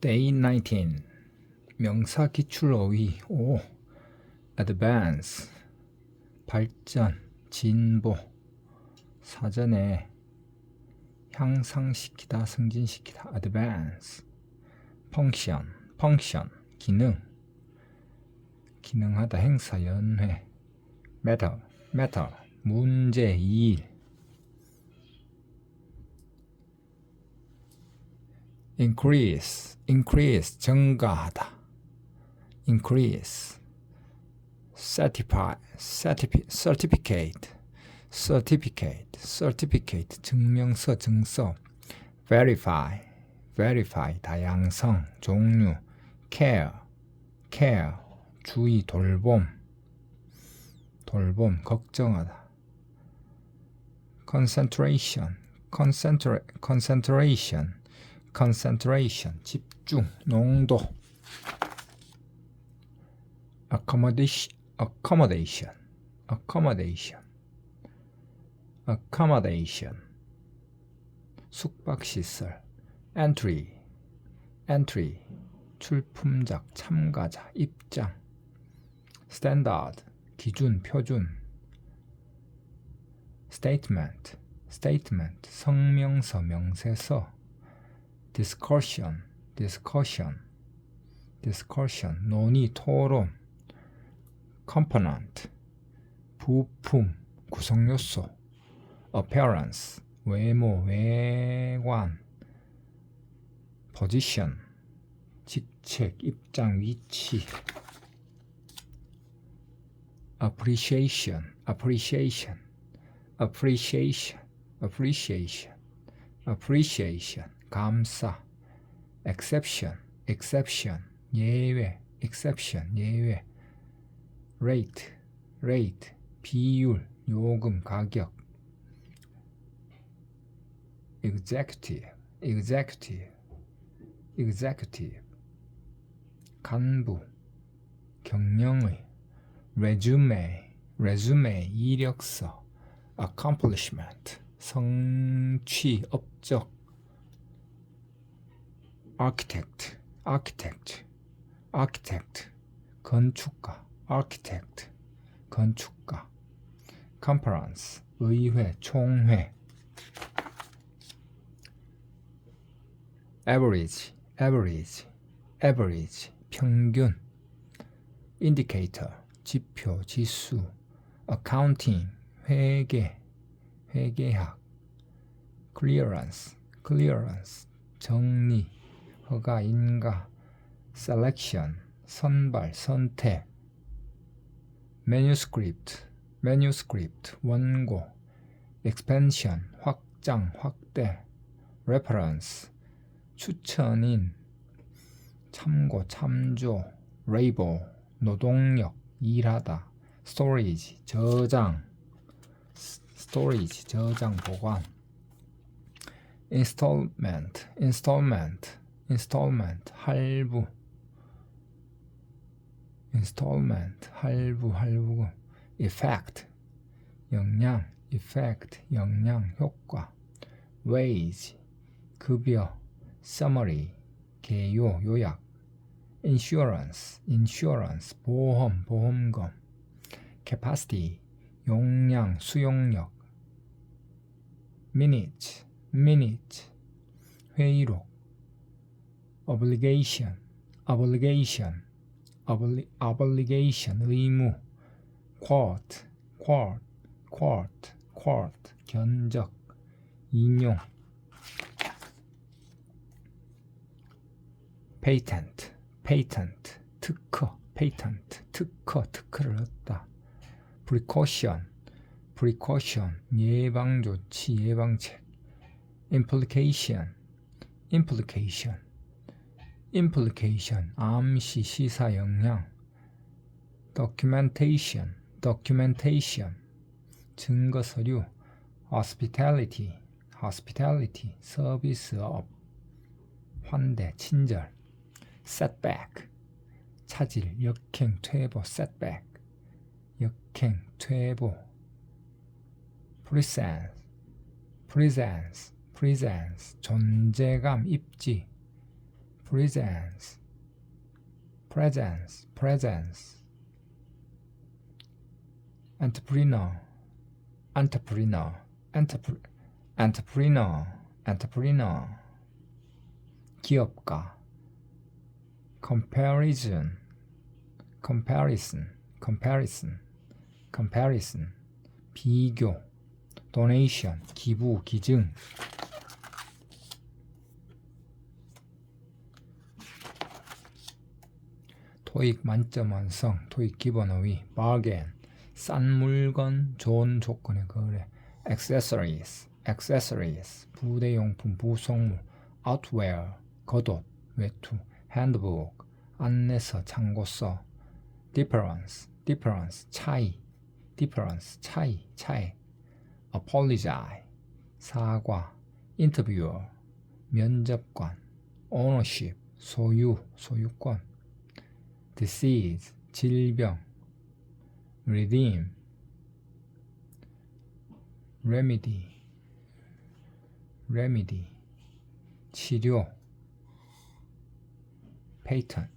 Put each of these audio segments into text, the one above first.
Day 19 명사 기출 어휘 5 Advance 발전 진보 사전에 향상시키다 승진시키다 Advance Function Function 기능 기능하다 행사 연회 Matter Matter 문제 일 increase, increase, 증가하다. increase, certify, certifi, certificate, certificate, certificate, 증명서, 증서, verify, verify, 다양성, 종류, care, care, 주의, 돌봄, 돌봄, 걱정하다. concentration, concentra, concentration, concentration 집중 농도 accommodation accommodation accommodation accommodation 숙박 시설 entry entry 출품작 참가자 입장 standard 기준 표준 statement statement 성명서 명세서 discussion, discussion, discussion, 논의, 토론, component, 부품, 구성요소, appearance, 외모, 외관, position, 직책, 입장, 위치, appreciation, appreciation, appreciation, appreciation, appreciation. 감사 exception exception 예외 exception 예외 rate rate 비율 요금 가격 executive executive executive 간부 경영의 resume resume 이력서 accomplishment 성취 업적 architect, architect, architect, 건축가, architect, 건축가, conference, 의회, 총회, average, average, average, 평균, indicator, 지표, 지수, accounting, 회계, 회계학, clearance, clearance, 정리, 허가, 인가, selection, 선발, 선택, manuscript, manuscript, 원고, expansion, 확장, 확대, reference, 추천인, 참고, 참조, labor, 노동력, 일하다, storage, 저장, storage, 저장, 보관, installment, installment, installment 할부 installment 할부 할부 effect 영향 effect 영향 효과 wage 급여 summary 개요 요약 insurance insurance 보험 보험금 capacity 용량 수용력 minute minute 회의록 obligation, obligation, obli, obligation, 의무, quote, quote, quote, quote, 견적, 인용, patent, patent, 특허, patent, 특허, 특허를 얻다, precaution, precaution, 예방 조치, 예방책, implication, implication, implication, 암시, 시사 영향, documentation, documentation, 증거 서류, hospitality, hospitality, 서비스업, 환대, 친절, setback, 차질, 역행, 퇴보, setback, 역행, 퇴보, presence, presence, presence, 존재감, 입지, presence presence presence entrepreneur entrepreneur entrepre, entrepreneur entrepreneur 기업가 comparison comparison comparison comparison 비교 donation 기부 기증 토익 만점 완성 토익 기본 어휘 bargain 싼 물건 좋은 조건의 거래 accessories accessories 부대용품 부속물 outwear 겉옷 외투 handbook 안내서 참고서 difference difference 차이 difference 차이 차이 apologize 사과 interviewer 면접관 ownership 소유 소유권 disease 질병 redeem remedy remedy 치료 patent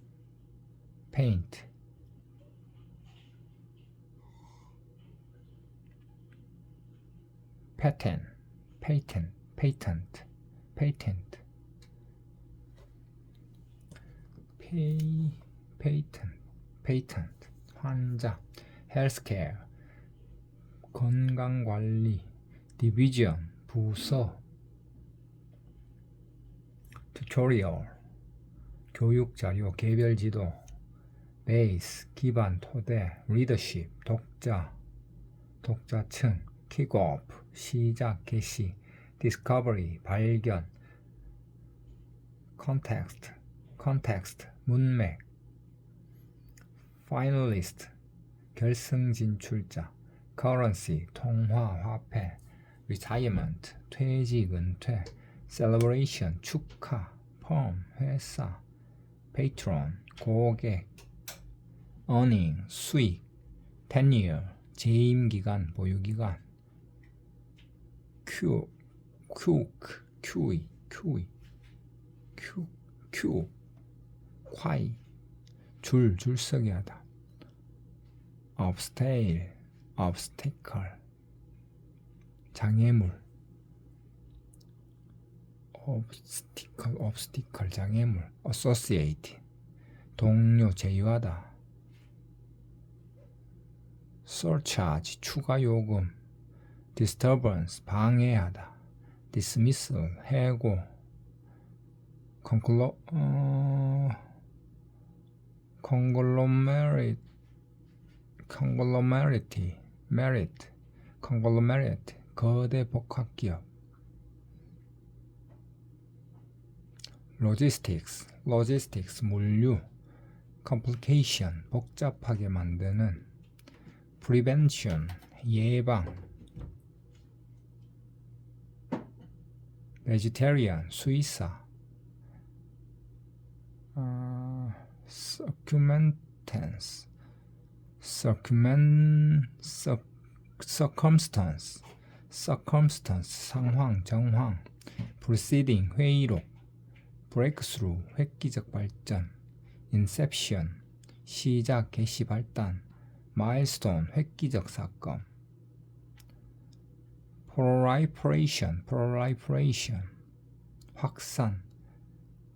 paint patent patent patent patent pay patent patent 환자 healthcare 건강관리 division 부서 tutorial 교육자료 개별지도 base 기반 토대 leadership 독자 독자층 킥오프 시작 개시 discovery 발견 context context 문맥 finalist 결승 진출자 currency 통화 화폐 retirement 퇴직 은퇴 celebration 축하 firm 회사 patron 고객 earning 수익 tenure 재임 기간 보유 기간 큐 큐크 큐이 큐이 큐큐 콰이 줄 줄서기 하다 obstacle obstacle 장애물 obstacle obstacle 장애물 associate 동료 제휴하다 surcharge 추가 요금 disturbance 방해하다 dismissal 해고 conclo 어, conglomerate conglomerate merit conglomerate 거대 복합기업 logistics logistics 물류 complication 복잡하게 만드는 prevention 예방 vegetarian 수의사 어, circumstance circum circumstance circumstance 상황 정황 proceeding 회의록 breakthrough 획기적 발전 inception 시작 개시 발단 milestone 획기적 사건 proliferation proliferation 확산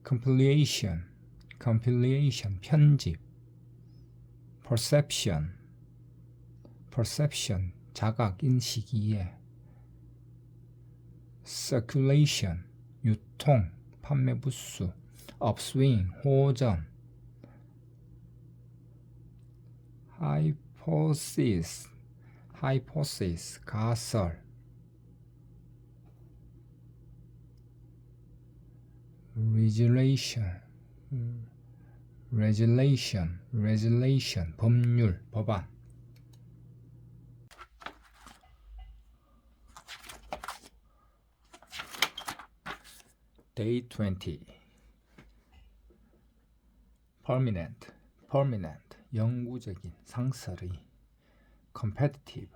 compilation compilation 편집 perception perception 자각 인식 이해 circulation 유통 판매 부수 upswing 호전 hypothesis hypothesis 가설 regulation regulation regulation 법률 법안 Day 20 Permanent Permanent 영구적인 상설의 Competitive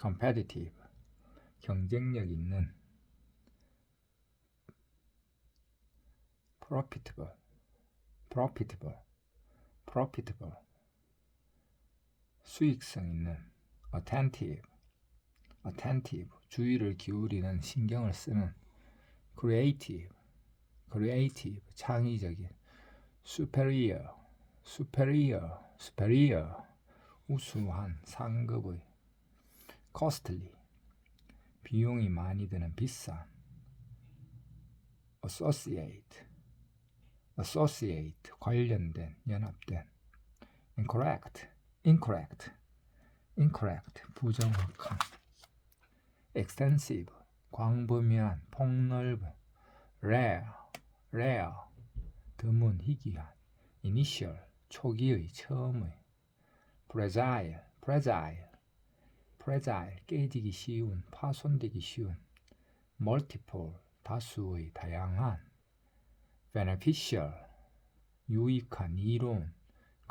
Competitive 경쟁력 있는 Profitable profitable, profitable. 수익성 있는 attentive, attentive. 주의를 기울이는 신경을 쓰는 creative, creative. 창의적인 superior, superior, superior. 우수한 상급의 costly. 비용이 많이 드는 비싼 associate, associate 관련된 연합된 incorrect, incorrect, incorrect 부정확한 extensive 광범위한 폭넓은 rare, rare 드문 희귀한 initial 초기의 처음의 fragile, fragile, fragile 깨지기 쉬운 파손되기 쉬운 multiple 다수의 다양한 beneficial 유익한 이로운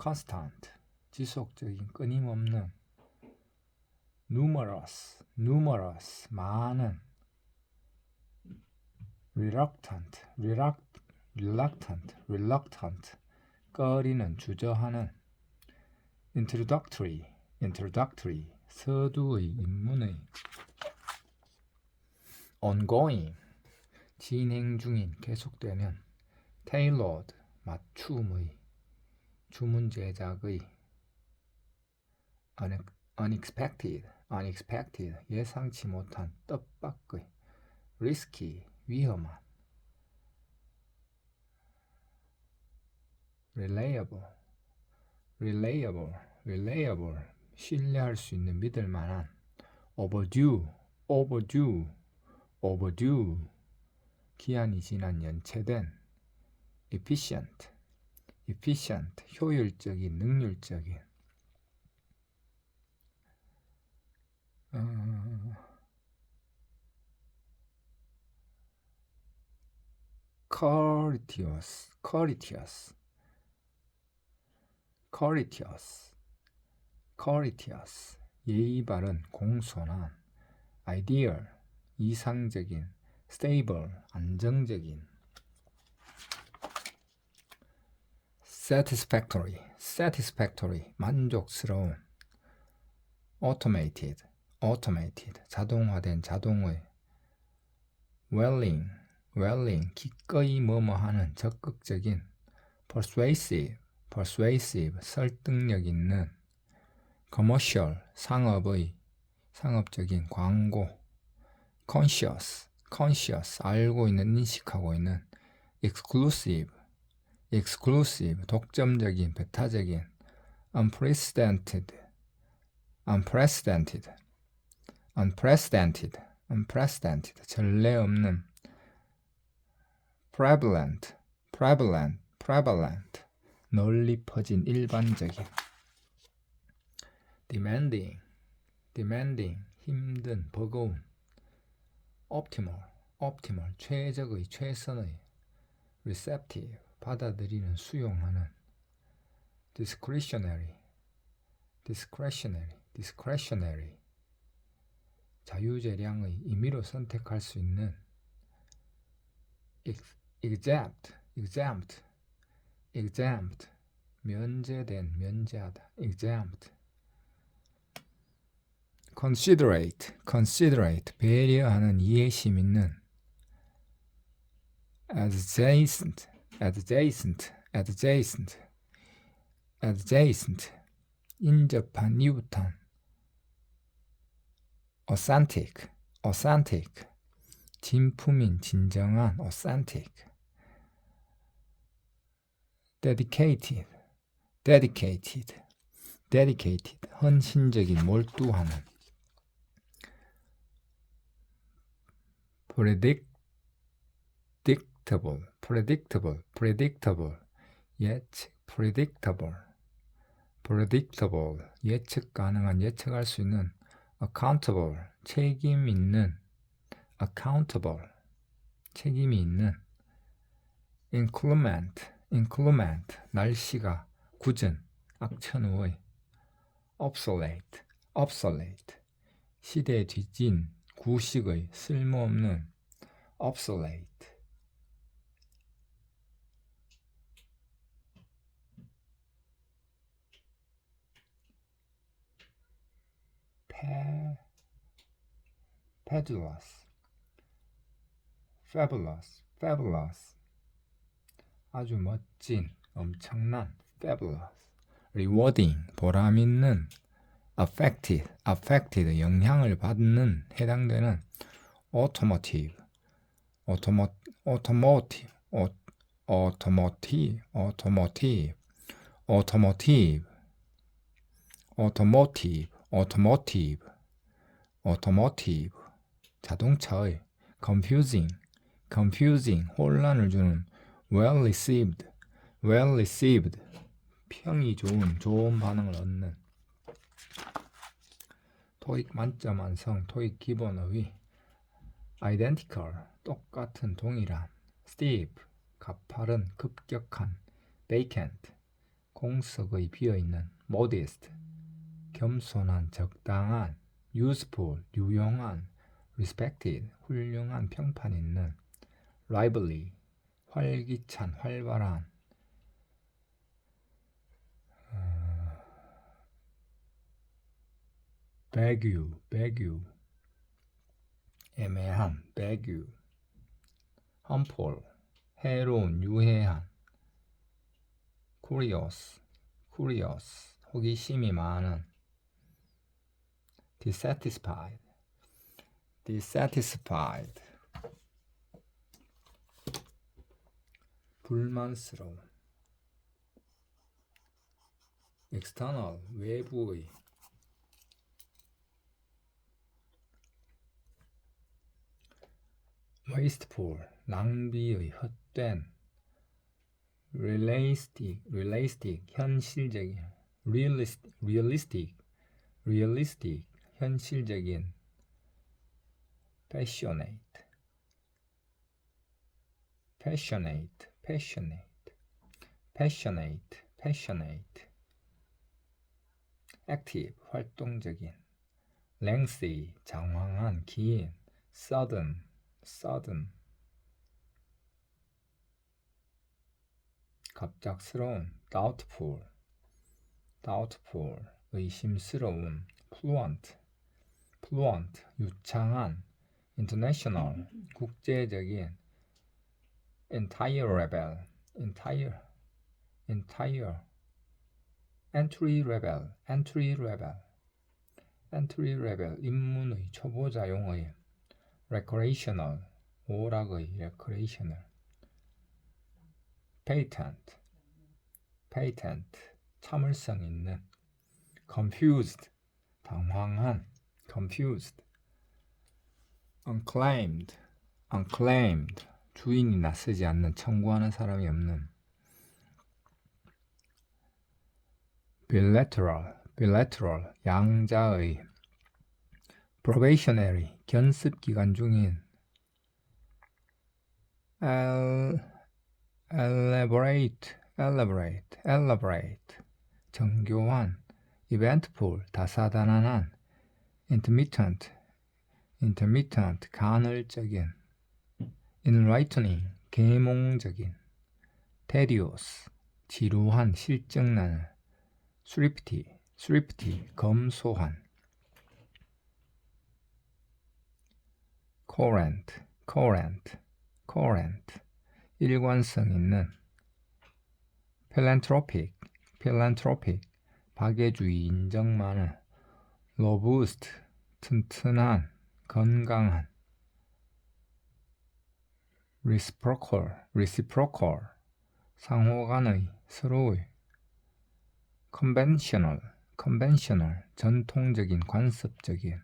constant 지속적인 끊임없는 numerous numerous 많은 reluctant reluct, reluctant reluctant 꺼리는 주저하는 introductory introductory 서두의 입문의 ongoing 진행 중인 계속되는 tailored 맞춤의 주문 제작의 unex- unexpected unexpected 예상치 못한 뜻밖의 risky 위험한 reliable reliable reliable 신뢰할 수 있는 믿을 만한 overdue overdue overdue 기한이 지난 연체된 efficient efficient 효율적인 능률적인 어, courteous courteous courteous courteous 예의 바른 공손한 ideal 이상적인 stable 안정적인 satisfactory satisfactory 만족스러운 automated automated 자동화된 자동의 willing willing 기꺼이 뭐뭐하는 적극적인 persuasive persuasive 설득력 있는 commercial 상업의 상업적인 광고 conscious conscious 알고 있는 인식하고 있는 exclusive exclusive 독점적인 배타적인 unprecedented unprecedented unprecedented unprecedented 전례 없는 prevalent prevalent prevalent 널리 퍼진 일반적인 demanding demanding 힘든 버거운 optimal optimal 최적의 최선의 receptive 받아들이는 수용하는 discretionary discretionary discretionary 자유재량의 임의로 선택할 수 있는 ex- exempt exempt exempt 면제된 면제하다 exempt considerate considerate 배려하는 이해심 있는 adjacent adjacent adjacent adjacent 인접한 이웃한 authentic authentic 진품인 진정한 authentic dedicated dedicated dedicated 헌신적인 몰두하는 predictable predictable predictable 예측 predictable predictable 예측 가능한 예측할 수 있는 accountable 책임 있는 accountable 책임이 있는 inclement inclement 날씨가 굳은 악천후의 obsolete obsolete 시대에 뒤진 구식의 쓸모없는 obsolete fabulous, fabulous, fabulous. 아주 멋진, 엄청난, fabulous. rewarding, 보람 있는, affected, affected, 영향을 받는, 해당되는, automotive, automo, automotive, au- automotive, automotive, automotive, automotive, automotive, automotive, 자동차의 confusing, confusing, 혼란을 주는 well received, well received, 평이 좋은, 좋은 반응을 얻는 토익 만점 완성, 토익 기본어휘 identical, 똑같은, 동일한 steep, 가파른, 급격한 vacant, 공석의 비어있는 modest, 겸손한, 적당한 useful, 유용한 respected, 훌륭한 평판 있는 lively, 활기찬, 활발한 어, vague, vague, 애매한, vague, harmful, 해로운, 유해한 curious, curious, 호기심이 많은 dissatisfied, dissatisfied, 불만스러운, external, 외부의, wasteful, 낭비의, 헛된, realistic, realistic, 현실적인, realistic, realistic, realistic, 현실적인, passionate, passionate, passionate, passionate, passionate, active, 활동적인, lengthy, 장황한, 긴, sudden, sudden, 갑작스러운, doubtful, doubtful, 의심스러운, fluent, fluent, 유창한, international, 국제적인, entire level, entire, entire, entry level, entry level, entry level, 입문의, 초보자용의, recreational, 오락의, recreational, patent, patent, 참을성 있는, confused, 당황한, confused, unclaimed, unclaimed, 주인이 나서지 않는, 청구하는 사람이 없는, bilateral, bilateral, 양자의, probationary, 견습 기간 중인, el, elaborate, elaborate, elaborate, 정교한, eventful, 다사다난한, intermittent, intermittent, 간헐적인, enlightening, 계몽적인, tedious, 지루한, 실증나는, thrifty, thrifty, 검소한, current, current, current, 일관성 있는, philanthropic, philanthropic, 박애주의, 인정 많은, robust, 튼튼한, 건강한, reciprocal, reciprocal, 상호간의, 서로의, conventional, conventional, 전통적인, 관습적인,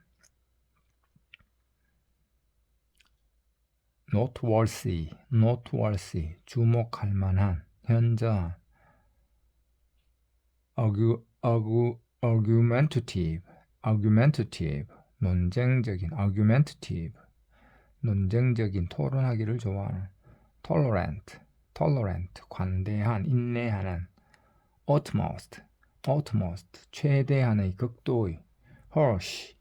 noteworthy, noteworthy, 주목할 만한, 현저한, argu, argu, argumentative, argumentative, 논쟁적인, argumentative, 논쟁적인, 토론하기를 좋아하는, tolerant, tolerant, 관대한, 인내하는, utmost, utmost, 최대한의, 극도의, harsh,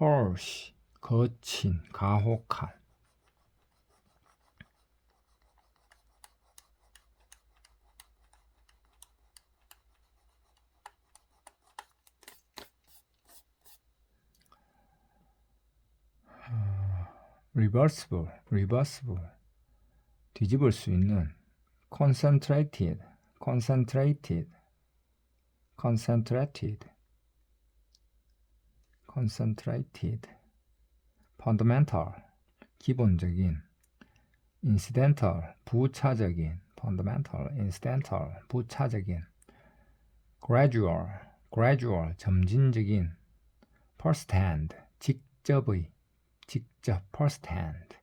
harsh, 거친, 가혹한, reversible, reversible 뒤집을 수 있는 concentrated, concentrated, concentrated, concentrated, fundamental, 기본적인, incidental, 부차적인, fundamental, incidental, 부차적인, gradual, gradual, 점진적인, first hand, 직접의, 직접, first hand,